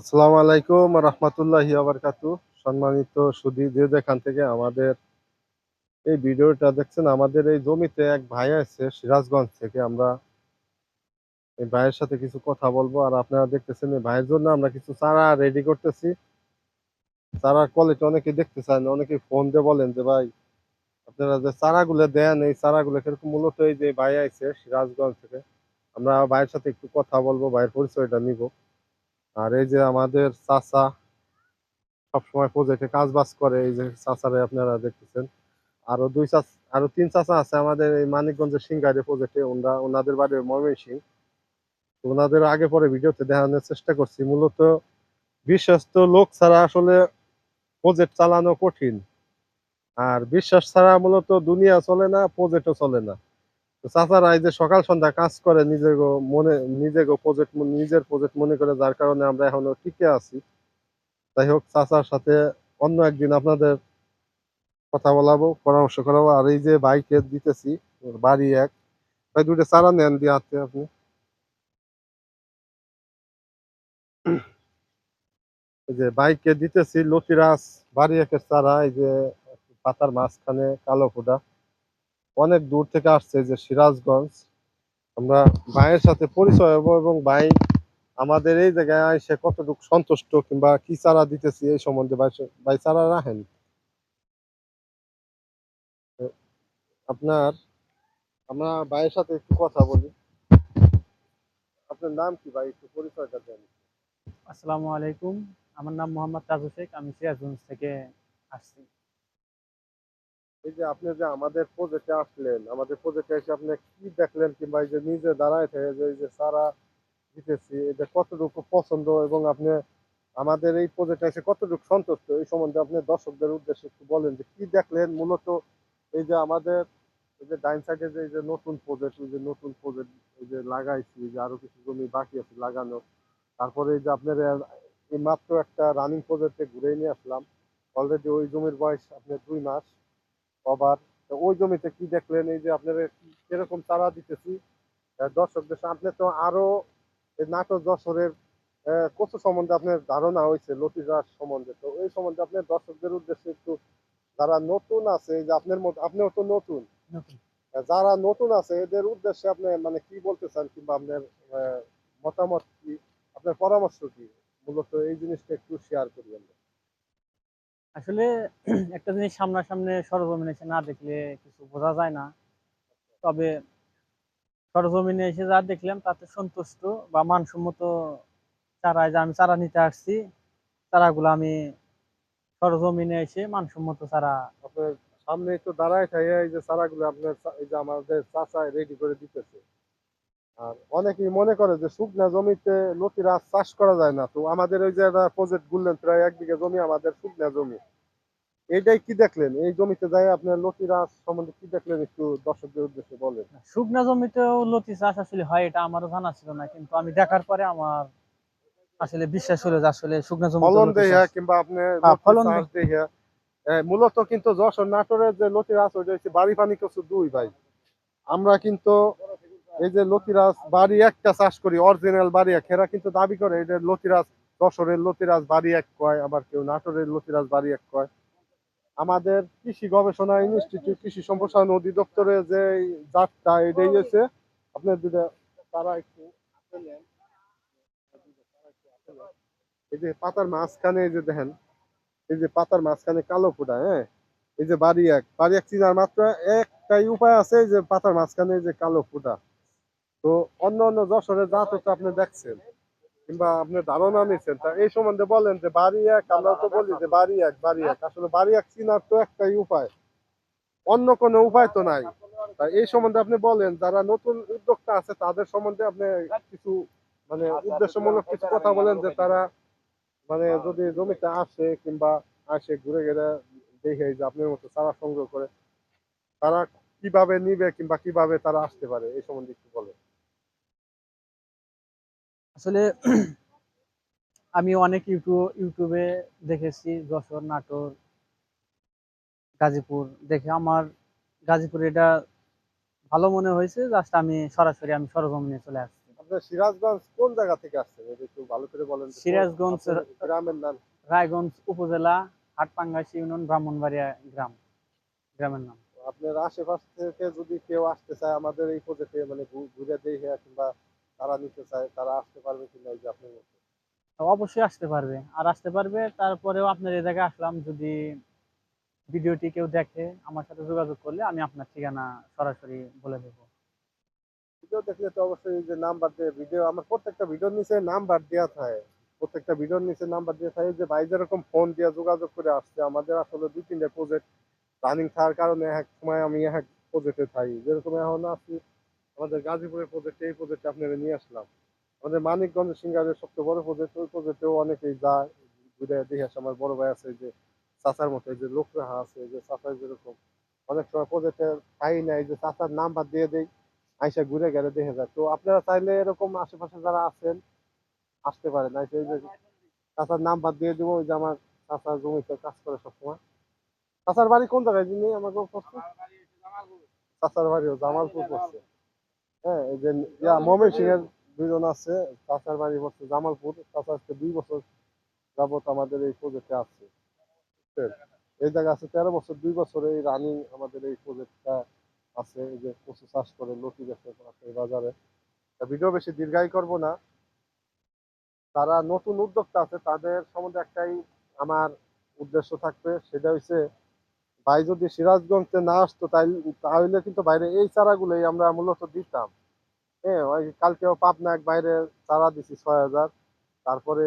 আসসালামু আলাইকুম রহমতুল্লাহি আবরকাতু সম্মানিত সুদী যে যেখান থেকে আমাদের এই ভিডিওটা দেখছেন, আমাদের এই জমিতে এক ভাই আছে সিরাজগঞ্জ থেকে। আমরা এই ভাইয়ের সাথে কিছু কথা বলব। আর আপনারা দেখতেছেন এই ভাইয়ের জন্য আমরা কিছু চারা রেডি করতেছি। চারার কোয়ালিটি অনেকে দেখতে চান অনেকে ফোন দিয়ে বলেন যে, ভাই, আপনারা যে চারাগুলো দেন, এই চারাগুলো কীরকম মূলত এই যে ভাই আছে সিরাজগঞ্জ থেকে? আমরা ভাইয়ের সাথে একটু কথা বলব, ভাইয়ের পরিচয়টা নিব। আর এই যে আমাদের চাচা সবসময় প্রজেক্টে কাজ বাজ করে, এই যে চাচারে আপনারা দেখতেছেন। আরও দুই চাচ, আরও তিন চাচা আছে আমাদের এই মানিকগঞ্জের সিংগারে প্রজেক্টে ওনারা, ওনাদের বাড়ি ময়মনসিং। ওনাদের আগে পরে ভিডিওতে দেখানোর চেষ্টা করছি। মূলত বিশ্বস্ত লোক ছাড়া আসলে প্রজেক্ট চালানো কঠিন। আর বিশ্বাস ছাড়া মূলত দুনিয়া চলে না প্রজেক্টও চলে না। চাচারা এই যে সকাল সন্ধ্যা কাজ করে নিজের মনে নিজের প্রজেক্ট নিজের প্রজেক্ট মনে করে, যার কারণে আমরা এখনও টিকে আছি। যাই হোক, চাচার সাথে অন্য একদিন আপনাদের কথা বলাবো, পরামর্শ করাবো। আর এই যে বাইকে দিতেছি বাড়ি এক। ভাই দুটো চারা নেন দিয়ে হাতে আপনি। যে বাইকে দিতেছি, লতিরাজ, বাড়ি একের চারা, এই যে পাতার মাঝখানে কালো ফোটা। অনেক দূর থেকে আসছে যে সিরাজগঞ্জ। আমরা ভাইয়ের সাথে পরিচয় হব এবং ভাই আমাদের এই জায়গায় এসে কতটুকু সন্তুষ্ট কিংবা কি চারা দিতেছি এই সম্বন্ধে ভাই চারা রাখেন? আপনার, আমরা ভাইয়ের সাথে একটু কথা বলি। আপনার নাম কি ভাই? একটু পরিচয়টা দেন। আসসালামু আলাইকুম। আমার নাম মোহাম্মদ তাজু শেখ। আমি সিরাজগঞ্জ থেকে আসছি। এই যে আপনি যে আমাদের প্রজেক্টে আসলেন আমাদের প্রজেক্টে এসে আপনি কি দেখলেন কিংবা এই যে নিজে দাঁড়ায় থেকে যে এই যে চারা দিতেছি এটা কতটুকু পছন্দ এবং আপনি আমাদের এই প্রজেক্টে এসে কতটুকু সন্তুষ্ট এই সম্বন্ধে আপনি দর্শকদের উদ্দেশ্যে একটু বলেন যে কি দেখলেন মূলত এই যে আমাদের এই যে ডাইন সাইডে যে এই যে নতুন প্রজেক্ট এই যে নতুন প্রজেক্ট এই যে লাগাইছি যে আরও কিছু জমি বাকি আছে লাগানো তারপরে এই যে আপনার এই মাত্র একটা রানিং প্রজেক্টে ঘুরে নিয়ে আসলাম অলরেডি ওই জমির বয়স আপনার দুই মাস কভার। ওই জমিতে কি দেখলেন? এই যে আপনারা কীরকম চারা দিতেছি। দর্শকদের আপনি তো আরও নাটক যশোরের কচু সম্বন্ধে আপনার ধারণা হয়েছে লতি চাষ সম্বন্ধে। তো এই সম্বন্ধে আপনার দর্শকদের উদ্দেশ্যে একটু যারা নতুন আছে যে আপনার মতো আপনিও তো নতুন। যারা নতুন আছে এদের উদ্দেশ্যে আপনি মানে কি বলতে চান কিংবা আপনার মতামত কি? আপনার পরামর্শ কি? মূলত এই জিনিসটা একটু শেয়ার করি আমরা। আসলে একটা জিনিস সামনাসামনি সরজমিনে এসে না দেখলে কিছু বোঝা যায় না। তবে সরজমিনে এসে যা দেখলাম তাতে সন্তুষ্ট বা মানসম্মত চারায় যে আমি চারা নিতে আসছি, চারাগুলো আমি সরজমিনে এসে মানসম্মত চারা সামনে একটু দাঁড়ায় এই যে চারাগুলো আপনার এই যে আমাদের চাচা রেডি করে দিতেছে। আর অনেকেই মনে করে যে শুকনা জমিতে লতিরা চাষ করা যায় না। তো আমাদের ওই যে প্রজেক্ট গুললেন প্রায় এক বিঘা জমি আমাদের শুকনা জমি। এইটাই কি দেখলেন? এই জমিতে যাই আপনার লতিরা সম্বন্ধে কি দেখলেন একটু দর্শকদের উদ্দেশ্যে বলেন? শুকনা জমিতেও লতি চাষ আসলে হয় এটা আমারও জানা ছিল না। কিন্তু আমি দেখার পরে আমার আসলে বিশ্বাস হলো যে আসলে শুকনা জমি ফলন দেয়া কিংবা আপনি হ্যাঁ, ফলন দেয়া মূলত কিন্তু যশোর নাটোরের যে লতিরাজ ওইটা হচ্ছে বাড়ি পানি কচু দুই ভাই। আমরা কিন্তু এই যে লতিরাজ বাড়ি একটা চাষ করি অরিজিনাল বাড়ি এক। এরা কিন্তু দাবি করে এটা লতিরাজ যশোরের লতিরাজ বাড়ি এক কয়, আবার কেউ নাটোরের লতিরাজ বাড়ি এক কয়। আমাদের কৃষি গবেষণা ইনস্টিটিউট, কৃষি সম্প্রসারণ অধিদপ্তরের যে জাতটা এটাই হচ্ছে, আপনার দুটা তারা একটু এই যে পাতার মাঝখানে এই যে দেখেন, এই যে পাতার মাঝখানে কালো ফোটা হ্যাঁ? এই যে বাড়ি এক বাড়ি এক চিনার মাত্র একটাই উপায় আছে যে পাতার মাঝখানে যে কালো ফোটা। তো অন্য অন্য যশোরের জাত তো আপনি দেখছেন, কিংবা আপনি ধারণা নিচ্ছেন তা এই সম্বন্ধে বলেন যে বাড়ি এক আমরা তো বলি যে বাড়ি এক বাড়ি এক আসলে বাড়ি এক চিনার তো একটাই উপায়। অন্য কোনো উপায় তো নাই। এই সম্বন্ধে আপনি বলেন, যারা নতুন উদ্যোক্তা আছে, তাদের সম্বন্ধে আপনি কিছু মানে উদ্দেশ্যমূলক কিছু কথা বলেন যে তারা মানে যদি জমিতে আসে কিংবা আসে ঘুরে ঘুরে দেখে যে আপনার মতো চারা সংগ্রহ করে, তারা কীভাবে নিবে কিংবা কীভাবে তারা আসতে পারে, এই সম্বন্ধে একটু বলেন। আসলে আমি অনেক ইউটিউব ইউটিউবে দেখেছি যশোর নাটোর গাজীপুর। দেখে আমার গাজীপুর এটা ভালো মনে হয়েছে জাস্ট আমি সরাসরি আমি সরজমিনে চলে আসছি। আপনার সিরাজগঞ্জ কোন জায়গা থেকে আসছেন? একটু ভালো করে বলেন সিরাজগঞ্জ গ্রামের নাম। রায়গঞ্জ উপজেলা হাটপাঙ্গাস ইউনিয়ন ব্রাহ্মণবাড়িয়া গ্রাম। গ্রামের নাম। আপনার আশেপাশ থেকে যদি কেউ আসতে চায় আমাদের এই প্রজেক্টে মানে ঘুরে দেখে কিংবা তারা নিতে চায় তারা আসতে পারবে কিনা ওই যে আপনার মতো? অবশ্যই আসতে পারবে। আর আসতে পারবে তারপরেও আপনার এই জায়গায় আসলাম যদি ভিডিওটি কেউ দেখে আমার সাথে যোগাযোগ করলে আমি আপনার ঠিকানা সরাসরি বলে দেবো। ভিডিও দেখলে তো অবশ্যই এই যে নাম্বার দিয়ে ভিডিও আমার প্রত্যেকটা ভিডিওর নিচে নাম্বার দেওয়া থাকে। প্রত্যেকটা ভিডিওর নিচে নাম্বার দেওয়া থাকে। যে ভাই যেরকম ফোন দিয়ে যোগাযোগ করে আসছে আমাদের আসলে দুই তিনটে প্রজেক্ট রানিং থাকার কারণে এক সময় আমি এক প্রজেক্টে থাকি। যেরকম এখন আছি আমাদের গাজীপুরের প্রজেক্টে এই প্রজেক্টে আপনারা নিয়ে আসলাম। আমাদের মানিকগঞ্জ সিঙ্গারের সবচেয়ে বড় প্রজেক্ট ওই প্রজেক্টেও অনেকেই যায়। ঘুরে দেখে আসে আমার বড় ভাই আছে যে চাচার মতো যে লোক রাহা আছে যে চাচার যেরকম। অনেক সময় প্রজেক্টে পাই না এই যে চাচার নাম্বার দিয়ে দেই আইসা ঘুরে গেলে দেখে যায়। তো আপনারা চাইলে এরকম আশেপাশে যারা আছেন আসতে পারেন। আইসা এই যে চাচার নাম্বার দিয়ে দিব ওই যে আমার চাচার জমিতে কাজ করে সবসময়। চাচার বাড়ি কোন জায়গায়? যিনি আমাকে করছে চাচার বাড়িও জামালপুর করছে হ্যাঁ যে, ইয়া মমিন সিং এর দুজন আছে, চাচার বাড়ি হচ্ছে জামালপুর। চাচা আজকে দুই বছর যাবত আমাদের এই প্রজেক্টে আছে। এই জায়গা আছে তেরো বছর, দুই বছর এই রানিং আমাদের এই প্রজেক্টটা আছে। এই যে, কচু চাষ করে, লতি বেচে আছে বাজারে। ভিডিও বেশি দীর্ঘায়ী করব না। তারা নতুন উদ্যোক্তা আছে, তাদের সম্বন্ধে একটাই আমার উদ্দেশ্য থাকবে, সেটা হচ্ছে ভাই যদি সিরাজগঞ্জে না আসতো তাহলে কিন্তু বাইরে এই চারাগুলোই আমরা মূলত দিতাম। হ্যাঁ ওই কালকেও পাবনা এক বাইরে চারা দিছি ছয় হাজার। তারপরে